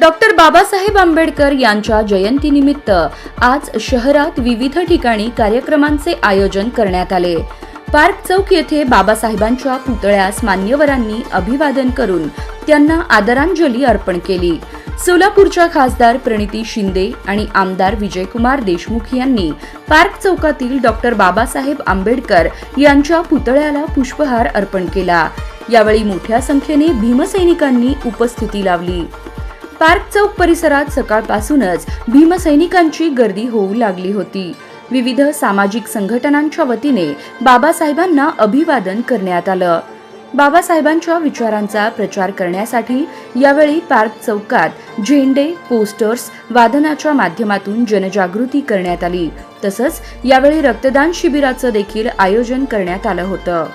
Doctor Babasaheb Ambedkar यांच्या जयंतीनिमित्त आज शहरात विविध ठिकाणी कार्यक्रमांचे आयोजन करण्यात आले. पार्क चौक येथे बाबासाहेबांच्या पुतळ्यास मान्यवरांनी अभिवादन करून त्यांना आदरांजली अर्पण केली. सोलापूरच्या खासदार प्रणिती शिंदे आणि आमदार विजयकुमार देशमुख यांनी पार्क चौकातील डॉक्टर बाबासाहेब आंबेडकर यांच्या पुतळ्याला पुष्पहार अर्पण केला. यावेळी मोठ्या संख्येने भीमसैनिकांनी उपस्थिती लावली. पार्क चौक परिसरात सकाळपासूनच भीमसैनिकांची गर्दी होऊ लागली होती. विविध सामाजिक संघटनांच्या वतीने बाबासाहेबांना अभिवादन करण्यात आलं. बाबासाहेबांच्या विचारांचा प्रचार करण्यासाठी यावेळी पार्क चौकात झेंडे पोस्टर्स वादनाच्या माध्यमातून जनजागृती करण्यात आली. तसंच यावेळी रक्तदान शिबिराचं देखील आयोजन करण्यात आलं होतं.